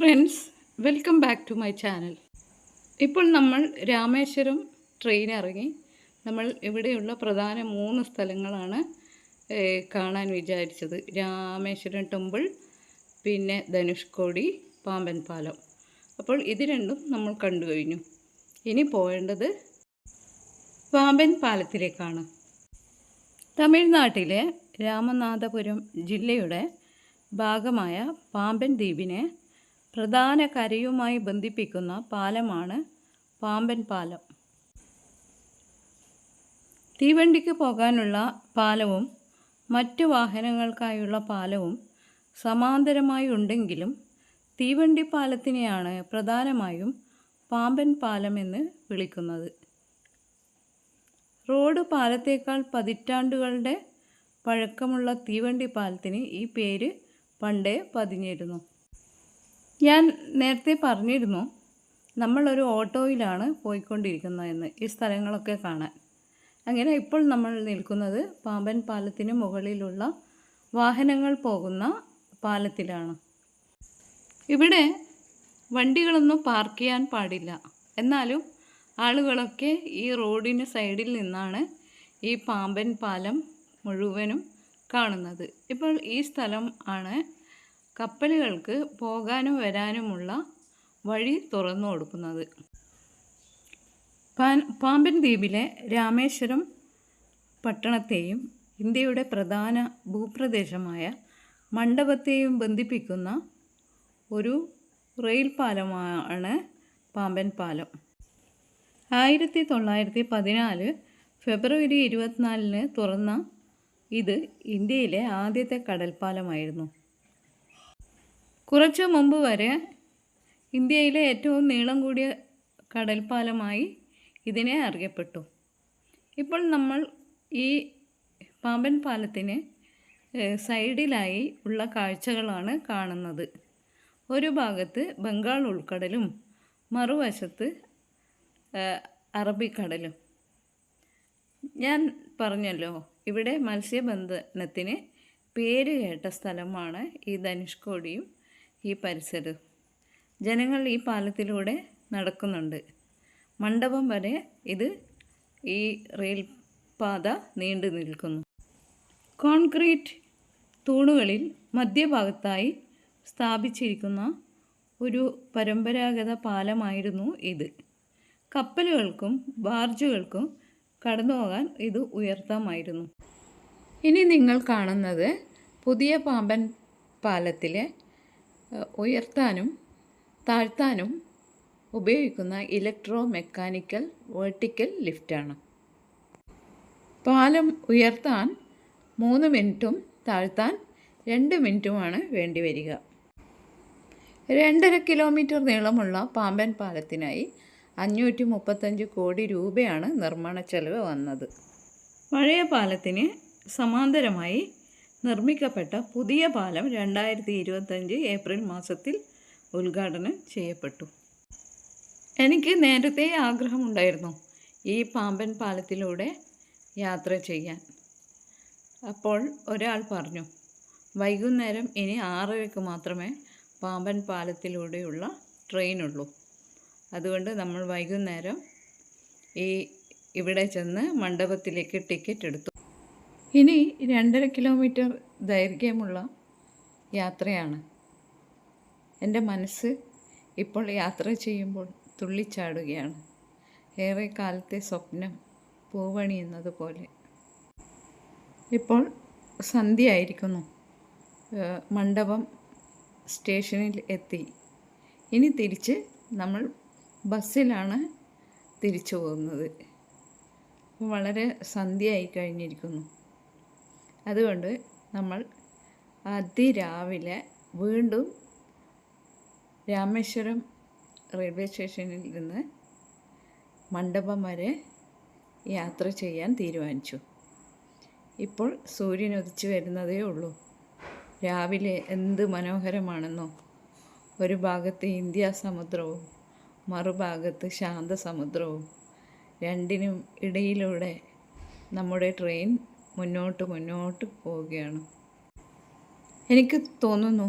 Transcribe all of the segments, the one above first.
Friends welcome back to my channel ഇപ്പോൾ നമ്മൾ Rameswaram train ഇറങ്ങി. നമ്മൾ ഇവിടെയുള്ള പ്രധാന മൂന്ന് സ്ഥലങ്ങളാണ് കാണാൻ വിചാരിച്ചത്. രാമേശ്വരം ടെമ്പിൾ പിന്നെ ധനുഷ്കോടി പാമ്പൻ പാലം. അപ്പോൾ ഇത് രണ്ടും നമ്മൾ കണ്ടു കഴിഞ്ഞു. ഇനി പോകേണ്ടത് പാമ്പൻ പാലത്തിലേക്കാണ്. തമിഴ്നാട്ടിലെ രാമനാഥപുരം ജില്ലയുടെ ഭാഗമായ പാമ്പൻ ദ്വീപിനെ പ്രധാന കരയുമായി ബന്ധിപ്പിക്കുന്ന പാലമാണ് പാമ്പൻ പാലം. തീവണ്ടിക്ക് പോകാനുള്ള പാലവും മറ്റ് വാഹനങ്ങൾക്കായുള്ള പാലവും സമാന്തരമായി ഉണ്ടെങ്കിലും തീവണ്ടി പാലത്തിനെയാണ് പ്രധാനമായും പാമ്പൻ പാലം എന്ന് വിളിക്കുന്നത്. റോഡ് പാലത്തേക്കാൾ പതിറ്റാണ്ടുകളുടെ പഴക്കമുള്ള തീവണ്ടി പാലത്തിന് ഈ പേര് പണ്ടേ പതിഞ്ഞിരുന്നു. ഞാൻ നേരത്തെ പറഞ്ഞിരുന്നു നമ്മളൊരു ഓട്ടോയിലാണ് പോയിക്കൊണ്ടിരിക്കുന്നതെന്ന് ഈ സ്ഥലങ്ങളൊക്കെ കാണാൻ. അങ്ങനെ ഇപ്പോൾ നമ്മൾ നിൽക്കുന്നത് പാമ്പൻ പാലത്തിന് മുകളിലുള്ള വാഹനങ്ങൾ പോകുന്ന പാലത്തിലാണ്. ഇവിടെ വണ്ടികളൊന്നും പാർക്ക് ചെയ്യാൻ പാടില്ല. എന്നാലും ആളുകളൊക്കെ ഈ റോഡിന് സൈഡിൽ നിന്നാണ് ഈ പാമ്പൻ പാലം മുഴുവനും കാണുന്നത്. ഇപ്പോൾ ഈ സ്ഥലം ആണ് കപ്പലുകൾക്ക് പോകാനും വരാനുമുള്ള വഴി തുറന്നു കൊടുക്കുന്നത്. പാൻ പാമ്പൻ ദ്വീപിലെ രാമേശ്വരം പട്ടണത്തെയും ഇന്ത്യയുടെ പ്രധാന ഭൂപ്രദേശമായ മണ്ഡപത്തെയും ബന്ധിപ്പിക്കുന്ന ഒരു റെയിൽ പാലമാണ് പാമ്പൻ പാലം. ആയിരത്തി തൊള്ളായിരത്തി പതിനാല് ഫെബ്രുവരി ഇരുപത്തിനാലിന് തുറന്ന ഇത് ഇന്ത്യയിലെ ആദ്യത്തെ കടൽപ്പാലമായിരുന്നു. കുറച്ചു മുമ്പ് വരെ ഇന്ത്യയിലെ ഏറ്റവും നീളം കൂടിയ കടൽപ്പാലമായി ഇതിനെ അറിയപ്പെട്ടു. ഇപ്പോൾ നമ്മൾ ഈ പാമ്പൻ പാലത്തിന് സൈഡിലായി ഉള്ള കാഴ്ചകളാണ് കാണുന്നത്. ഒരു ഭാഗത്ത് ബംഗാൾ ഉൾക്കടലും മറുവശത്ത് അറബിക്കടലും. ഞാൻ പറഞ്ഞല്ലോ ഇവിടെ മത്സ്യബന്ധനത്തിന് പേര് കേട്ട സ്ഥലമാണ് ഈ ധനുഷ്കോടിയും ഈ പരിസരം. ജനങ്ങൾ ഈ പാലത്തിലൂടെ നടക്കുന്നുണ്ട്. മണ്ഡപം വരെ ഇത് ഈ റെയിൽ പാത നീണ്ടു നിൽക്കുന്നു. കോൺക്രീറ്റ് തൂണുകളിൽ മധ്യഭാഗത്തായി സ്ഥാപിച്ചിരിക്കുന്ന ഒരു പരമ്പരാഗത പാലമായിരുന്നു ഇത്. കപ്പലുകൾക്കും ബാർജുകൾക്കും കടന്നു പോകാൻ ഇത് ഉയർത്താമായിരുന്നു. ഇനി നിങ്ങൾ കാണുന്നത് പുതിയ പാമ്പൻ പാലത്തിലെ ഉയർത്താനും താഴ്ത്താനും ഉപയോഗിക്കുന്ന ഇലക്ട്രോ മെക്കാനിക്കൽ വേർട്ടിക്കൽ ലിഫ്റ്റാണ്. പാലം ഉയർത്താൻ മൂന്ന് മിനിറ്റും താഴ്ത്താൻ രണ്ട് മിനിറ്റുമാണ് വേണ്ടി വരിക. രണ്ടര കിലോമീറ്റർ നീളമുള്ള പാമ്പൻ പാലത്തിനായി അഞ്ഞൂറ്റി മുപ്പത്തഞ്ച് കോടി രൂപയാണ് നിർമ്മാണ ചെലവ് വന്നത്. പഴയ പാലത്തിന് സമാന്തരമായി നിർമ്മിക്കപ്പെട്ട പുതിയ പാലം രണ്ടായിരത്തി ഇരുപത്തഞ്ച് ഏപ്രിൽ മാസത്തിൽ ഉദ്ഘാടനം ചെയ്യപ്പെട്ടു. എനിക്ക് നേരത്തെ ആഗ്രഹമുണ്ടായിരുന്നു ഈ പാമ്പൻ പാലത്തിലൂടെ യാത്ര ചെയ്യാൻ. അപ്പോൾ ഒരാൾ പറഞ്ഞു വൈകുന്നേരം ഇനി ആറരയ്ക്ക് മാത്രമേ പാമ്പൻ പാലത്തിലൂടെയുള്ള ട്രെയിനുള്ളൂ. അതുകൊണ്ട് നമ്മൾ വൈകുന്നേരം ഈ ഇവിടെ ചെന്ന് മണ്ഡപത്തിലേക്ക് ടിക്കറ്റ് എടുത്തു. ഇനി രണ്ടര കിലോമീറ്റർ ദൈർഘ്യമുള്ള യാത്രയാണ്. എന്റെ മനസ്സ് ഇപ്പോൾ യാത്ര ചെയ്യുമ്പോൾ തുള്ളിച്ചാടുകയാണ്. ഏറെ കാലത്തെ സ്വപ്നം പൂവണിയുന്നത് പോലെ ഇപ്പോൾ സന്ധ്യയായിരിക്കുന്നു. മണ്ഡപം സ്റ്റേഷനിൽ എത്തി. ഇനി തിരിച്ച് നമ്മൾ ബസ്സിലാണ് തിരിച്ചു പോകുന്നത്. വളരെ സന്ധ്യയായി കഴിഞ്ഞിരിക്കുന്നു. അതുകൊണ്ട് നമ്മൾ അതിരാവിലെ വീണ്ടും രാമേശ്വരം റെയിൽവേ സ്റ്റേഷനിൽ നിന്ന് മണ്ഡപം വരെ യാത്ര ചെയ്യാൻ തീരുമാനിച്ചു. ഇപ്പോൾ സൂര്യൻ ഉദിച്ചു വരുന്നതേ ഉള്ളൂ. രാവിലെ എന്ത് മനോഹരമാണെന്നോ. ഒരു ഭാഗത്ത് ഇന്ത്യ സമുദ്രവും മറുഭാഗത്ത് ശാന്തസമുദ്രവും. രണ്ടിനും ഇടയിലൂടെ നമ്മുടെ ട്രെയിൻ മുന്നോട്ട് മുന്നോട്ട് പോവുകയാണ്. എനിക്ക് തോന്നുന്നു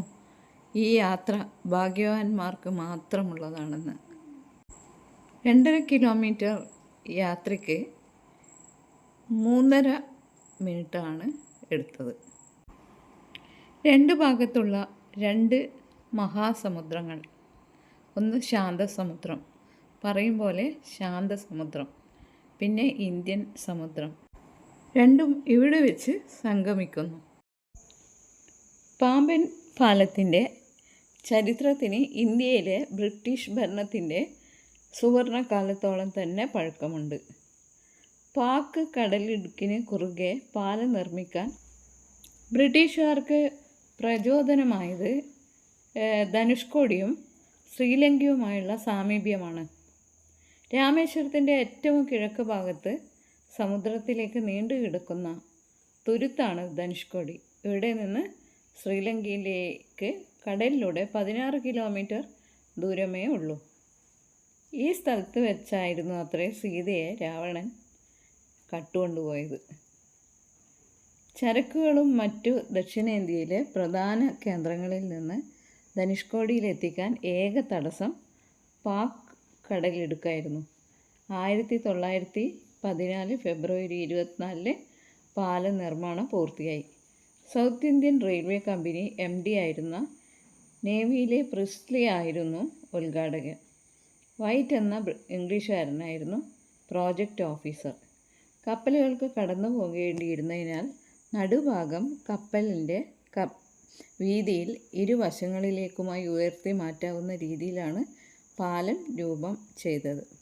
ഈ യാത്ര ഭാഗ്യവാന്മാർക്ക് മാത്രമുള്ളതാണെന്ന്. രണ്ടര കിലോമീറ്റർ യാത്രയ്ക്ക് മൂന്നര മിനിറ്റാണ് എടുത്തത്. രണ്ട് ഭാഗത്തുള്ള രണ്ട് മഹാസമുദ്രങ്ങൾ. ഒന്ന് ശാന്തസമുദ്രം. പറയും പോലെ ശാന്തസമുദ്രം. പിന്നെ ഇന്ത്യൻ സമുദ്രം. രണ്ടും ഇവിടെ വെച്ച് സംഗമിക്കുന്നു. പാമ്പൻ പാലത്തിന്റെ ചരിത്രത്തിന് ഇന്ത്യയിലെ ബ്രിട്ടീഷ് ഭരണത്തിന്റെ സുവർണകാലത്തോളം തന്നെ പഴക്കമുണ്ട്. പാക്ക് കടലിടുക്കിന് കുറുകെ പാലം നിർമ്മിക്കാൻ ബ്രിട്ടീഷുകാർക്ക് പ്രചോദനമായത് ധനുഷ്കോടിയും ശ്രീലങ്കയുമായുള്ള സാമീപ്യമാണ്. രാമേശ്വരത്തിന്റെ ഏറ്റവും കിഴക്ക് ഭാഗത്ത് സമുദ്രത്തിലേക്ക് നീണ്ടു കിടക്കുന്ന തുരുത്താണ് ധനുഷ്കോടി. ഇവിടെ നിന്ന് ശ്രീലങ്കയിലേക്ക് കടലിലൂടെ പതിനാറ് കിലോമീറ്റർ ദൂരമേ ഉള്ളൂ. ഈ സ്ഥലത്ത് വെച്ചായിരുന്നു അത്രേ സീതയെ രാവണൻ കട്ടുകൊണ്ടുപോയത്. ചരക്കുകളും മറ്റു ദക്ഷിണേന്ത്യയിലെ പ്രധാന കേന്ദ്രങ്ങളിൽ നിന്ന് ധനുഷ്കോടിയിലെത്തിക്കാൻ ഏക തടസ്സം പാക് കടലിടുക്കായിരുന്നു ആയിരത്തി തൊള്ളായിരത്തി പതിനാല് ഫെബ്രുവരി ഇരുപത്തിനാലിൽ പാലം നിർമ്മാണം പൂർത്തിയായി. South Indian Railway Company M D ആയിരുന്ന നേവിയിലെ പ്രിസ്ലി ആയിരുന്നു ഉദ്ഘാടകൻ. വൈറ്റ് എന്ന ഇംഗ്ലീഷുകാരനായിരുന്നു പ്രോജക്റ്റ് ഓഫീസർ. കപ്പലുകൾക്ക് കടന്നു പോകേണ്ടിയിരുന്നതിനാൽ നടുഭാഗം കപ്പലിന്റെ കപ്പ് വീതിയിൽ ഇരുവശങ്ങളിലേക്കുമായി ഉയർത്തി മാറ്റാവുന്ന രീതിയിലാണ് പാലം രൂപം ചെയ്തത്.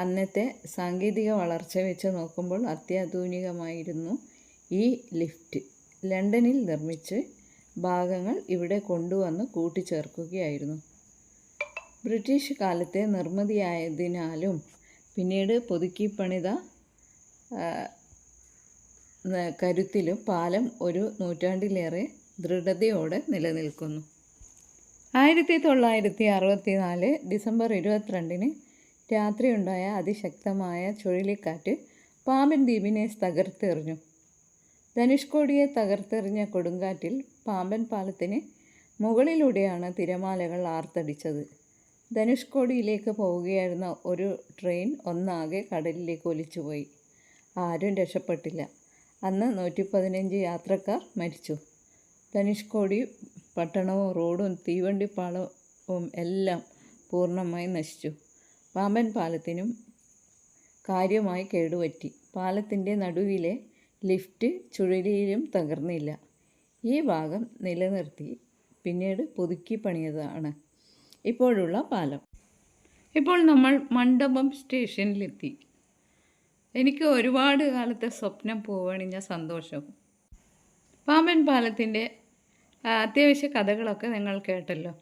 അന്നത്തെ സാങ്കേതിക വളർച്ച വെച്ച് നോക്കുമ്പോൾ അത്യാധുനികമായിരുന്നു ഈ ലിഫ്റ്റ്. ലണ്ടനിൽ നിർമ്മിച്ച് ഭാഗങ്ങൾ ഇവിടെ കൊണ്ടുവന്ന് കൂട്ടിച്ചേർക്കുകയായിരുന്നു. ബ്രിട്ടീഷ് കാലത്തെ നിർമ്മിതിയായതിനാലും പിന്നീട് പുതുക്കി പണിത കരുത്തിലും പാലം ഒരു നൂറ്റാണ്ടിലേറെ ദൃഢതയോടെ നിലനിൽക്കുന്നു. ആയിരത്തി തൊള്ളായിരത്തി അറുപത്തി നാല് ഡിസംബർ ഇരുപത്തിരണ്ടിന് രാത്രിയുണ്ടായ അതിശക്തമായ ചുഴലിക്കാറ്റ് പാമ്പൻ ദ്വീപിനെ തകർത്തെറിഞ്ഞു. ധനുഷ്കോടിയെ തകർത്തെറിഞ്ഞ കൊടുങ്കാറ്റിൽ പാമ്പൻ പാലത്തിന് മുകളിലൂടെയാണ് തിരമാലകൾ ആർത്തടിച്ചത്. ധനുഷ്കോടിയിലേക്ക് പോവുകയായിരുന്ന ഒരു ട്രെയിൻ ഒന്നാകെ കടലിലേക്ക് ഒലിച്ചുപോയി. ആരും രക്ഷപ്പെട്ടില്ല. അന്ന് നൂറ്റി പതിനഞ്ച് യാത്രക്കാർ മരിച്ചു. ധനുഷ്കോടി പട്ടണവും റോഡും തീവണ്ടിപ്പാളവും എല്ലാം പൂർണമായി നശിച്ചു. പാമ്പൻ പാലത്തിനും കാര്യമായി കേടുപറ്റി. പാലത്തിന്റെ നടുവിലെ ലിഫ്റ്റ് ചുഴലിയിലും തകർന്നില്ല. ഈ ഭാഗം നിലനിർത്തി പിന്നീട് പുതുക്കി പണിയതാണ് ഇപ്പോഴുള്ള പാലം. ഇപ്പോൾ നമ്മൾ മണ്ഡപം സ്റ്റേഷനിലെത്തി. എനിക്ക് ഒരുപാട് കാലത്തെ സ്വപ്നം പൂവണിഞ്ഞ സന്തോഷവും പാമ്പൻ പാലത്തിന്റെ അത്യാവശ്യ കഥകളൊക്കെ നിങ്ങൾ കേട്ടല്ലോ.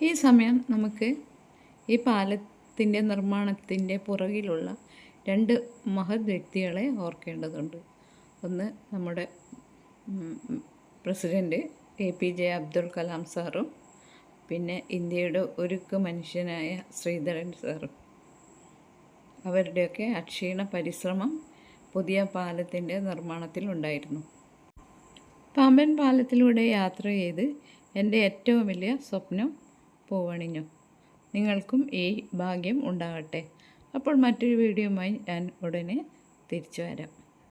ഈ സമയം നമുക്ക് ഈ പാലത്തിന്റെ നിർമ്മാണത്തിന്റെ പുറകിലുള്ള രണ്ട് മഹത് വ്യക്തികളെ ഓർക്കേണ്ടതുണ്ട്. ഒന്ന് നമ്മുടെ president A P J Abdul Kalam സാറും പിന്നെ ഇന്ത്യയുടെ ഒരുക്ക മനുഷ്യനായ ശ്രീധരൻ സാറും. അവരുടെയൊക്കെ അക്ഷീണ പരിശ്രമം പുതിയ പാലത്തിന്റെ നിർമ്മാണത്തിൽ ഉണ്ടായിരുന്നു. പാമ്പൻ പാലത്തിലൂടെ യാത്ര ചെയ്ത് എന്റെ ഏറ്റവും വലിയ സ്വപ്നം പൂവണിഞ്ഞു. നിങ്ങൾക്കും ഈ ഭാഗ്യം ഉണ്ടാകട്ടെ. അപ്പോൾ മറ്റൊരു വീഡിയോയുമായി ഞാൻ ഉടനെ തിരിച്ചു വരാം.